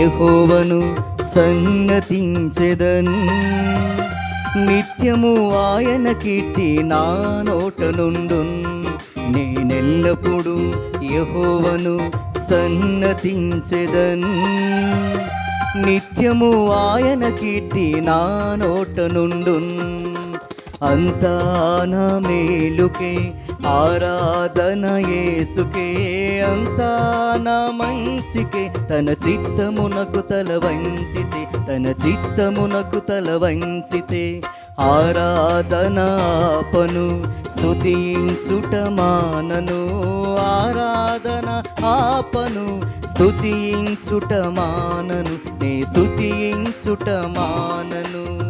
యహోవను సన్నతించెదన్ నిత్యము ఆయన కీర్తి నా నోట నుండు నేనెల్లప్పుడూ యహోవను సన్నతించెదన్. నిత్యము ఆయన కీర్తి నా నోట నుండు అంతా నా మేలుకే ఆరాధన యేసుకే. అంతా నా మంచికే తన చిత్తమునకు తల వంచితే తన చిత్తమునకు తల వంచితే. ఆరాధనాపను స్తుతించుట మానను. ఆరాధన ఆపను స్తుతించుట మానను నే స్తుతించుట మానను.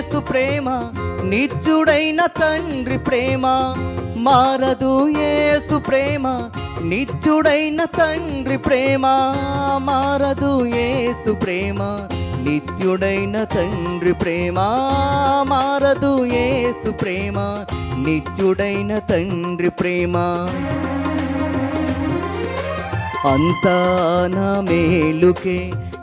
యేసు ప్రేమ నిత్యుడైన తండ్రి ప్రేమ మారదు యేసు ప్రేమ నిత్యుడైన తండ్రి ప్రేమ మారదు యేసు ప్రేమ నిత్యుడైన తండ్రి ప్రేమ మారదు యేసు ప్రేమ నిత్యుడైన తండ్రి ప్రేమ. అంతా నా మేలుకే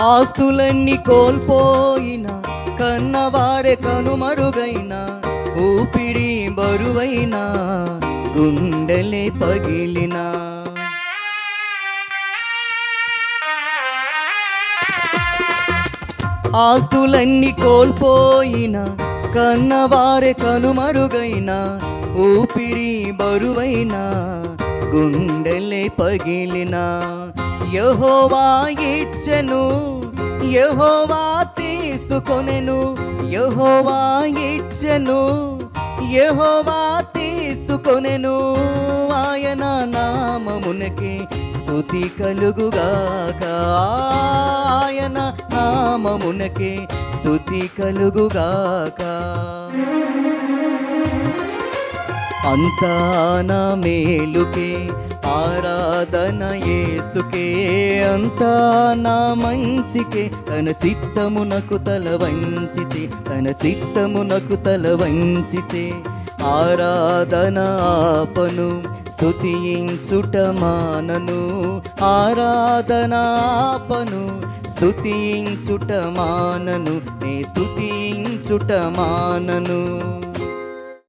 ఆస్తులన్నీ కోల్పోయిన కన్నవారే కనుమరుగైన ఊపిరి బరువైన గుండెలే పగిలిన. ఆస్తులన్నీ కోల్పోయిన కన్నవారే కనుమరుగైన ఊపిరి బరువైన గుండెలే పగిలిన యహోవా ఇచ్చెను యహోవా తీసుకొనెను యహోవా ఇచ్చెను యహోవా తీసుకొనెను. ఆయన నామమునకి స్థుతి కలుగుగాక. ఆయన నామమునకి స్థుతి కలుగుగాక. అంతా నా మేలుకే ఆరాధన ఏసుకే అంతా నా మంచికే తన చిత్తమునకు తల వంచితే తన చిత్తమునకు తల వంచితే ఆరాధన ఆపను స్థుతించుట మానను ఆరాధన ఆపను స్థుతించుట మానను నే స్థుతించుట మానను.